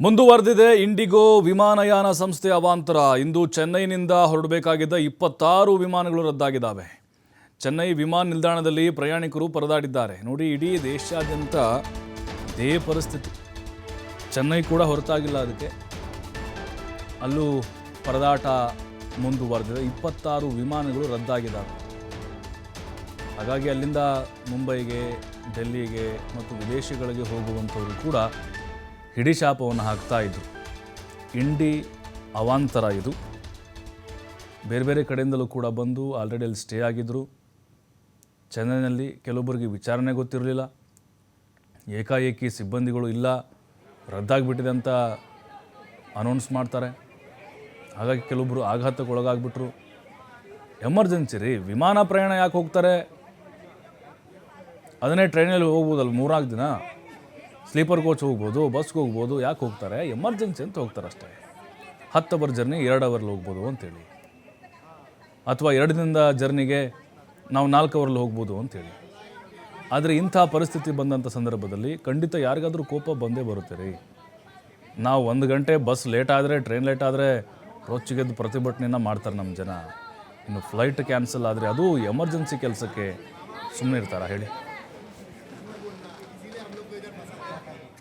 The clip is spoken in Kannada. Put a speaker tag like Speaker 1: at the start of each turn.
Speaker 1: ಮುಂದುವರೆದಿದೆ ಇಂಡಿಗೋ ವಿಮಾನಯಾನ ಸಂಸ್ಥೆ ಅವಾಂತರ. ಇಂದು ಚೆನ್ನೈನಿಂದ ಹೊರಡಬೇಕಾಗಿದ್ದ ಇಪ್ಪತ್ತಾರು ವಿಮಾನಗಳು ರದ್ದಾಗಿದ್ದಾವೆ. ಚೆನ್ನೈ ವಿಮಾನ ನಿಲ್ದಾಣದಲ್ಲಿ ಪ್ರಯಾಣಿಕರು ಪರದಾಡಿದ್ದಾರೆ. ನೋಡಿ, ಇಡೀ ದೇಶಾದ್ಯಂತ ಇದೇ ಪರಿಸ್ಥಿತಿ. ಚೆನ್ನೈ ಕೂಡ ಹೊರತಾಗಿಲ್ಲ ಅದಕ್ಕೆ. ಅಲ್ಲೂ ಪರದಾಟ ಮುಂದುವರೆದಿದೆ. ಇಪ್ಪತ್ತಾರು ವಿಮಾನಗಳು ರದ್ದಾಗಿದ್ದಾವೆ. ಹಾಗಾಗಿ ಅಲ್ಲಿಂದ ಮುಂಬೈಗೆ, ಡೆಲ್ಲಿಗೆ ಮತ್ತು ವಿದೇಶಗಳಿಗೆ ಹೋಗುವಂಥವರು ಕೂಡ ಹಿಡಿಶಾಪವನ್ನು ಹಾಕ್ತಾ ಇದ್ರು. ಇಂಡಿ ಅವಾಂತರ ಇದು. ಬೇರೆ ಬೇರೆ ಕಡೆಯಿಂದಲೂ ಕೂಡ ಬಂದು ಆಲ್ರೆಡಿ ಅಲ್ಲಿ ಸ್ಟೇ ಆಗಿದ್ದರು ಚೆನ್ನೈನಲ್ಲಿ ಕೆಲವೊಬ್ಬರಿಗೆ ವಿಚಾರಣೆ ಗೊತ್ತಿರಲಿಲ್ಲ. ಏಕಾಏಕಿ ಸಿಬ್ಬಂದಿಗಳು ಇಲ್ಲ, ರದ್ದಾಗಿಬಿಟ್ಟಿದೆ ಅಂತ ಅನೌನ್ಸ್ ಮಾಡ್ತಾರೆ. ಹಾಗಾಗಿ ಕೆಲವೊಬ್ಬರು ಆಘಾತಕ್ಕೆ ಒಳಗಾಗ್ಬಿಟ್ರು ಎಮರ್ಜೆನ್ಸಿ ರೀ, ವಿಮಾನ ಪ್ರಯಾಣ ಯಾಕೆ ಹೋಗ್ತಾರೆ? ಅದನ್ನೇ ಟ್ರೈನಲ್ಲಿ ಹೋಗ್ಬೋದಲ್ಲ ಮೂರ್ನಾಲ್ಕು ದಿನ? ಸ್ಲೀಪರ್ ಕೋಚ್ ಹೋಗ್ಬೋದು ಬಸ್ಗೆ ಹೋಗ್ಬೋದು, ಯಾಕೆ ಹೋಗ್ತಾರೆ? ಎಮರ್ಜೆನ್ಸಿ ಅಂತ ಹೋಗ್ತಾರೆ ಅಷ್ಟೇ ಹತ್ತು ಅವರ್ ಜರ್ನಿ ಎರಡು ಅವರ್ಲಿ ಹೋಗ್ಬೋದು ಅಂತೇಳಿ. ಅಥವಾ ಎರಡರಿಂದ ಜರ್ನಿಗೆ ನಾವು ನಾಲ್ಕು ಅವರ್ಲಿ ಹೋಗ್ಬೋದು ಅಂತೇಳಿ. ಆದರೆ ಇಂಥ ಪರಿಸ್ಥಿತಿ ಬಂದಂಥ ಸಂದರ್ಭದಲ್ಲಿ ಖಂಡಿತ ಯಾರಿಗಾದರೂ ಕೋಪ ಬಂದೇ ಬರುತ್ತೆ ರೀ. ನಾವು ಒಂದು ಗಂಟೆ ಬಸ್ ಲೇಟ್ ಆದರೆ ಟ್ರೈನ್ ಲೇಟ್ ಆದರೆ ರೊಚ್ಚಿಗೆದ್ದು ಪ್ರತಿಭಟನೆಯನ್ನು ಮಾಡ್ತಾರೆ ನಮ್ಮ ಜನ. ಇನ್ನು ಫ್ಲೈಟ್ ಕ್ಯಾನ್ಸಲ್ ಆದರೆ ಅದು ಎಮರ್ಜೆನ್ಸಿ ಕೆಲಸಕ್ಕೆ ಸುಮ್ಮನೆ ಇರ್ತಾರ ಹೇಳಿ. ödeme masamı yakalım.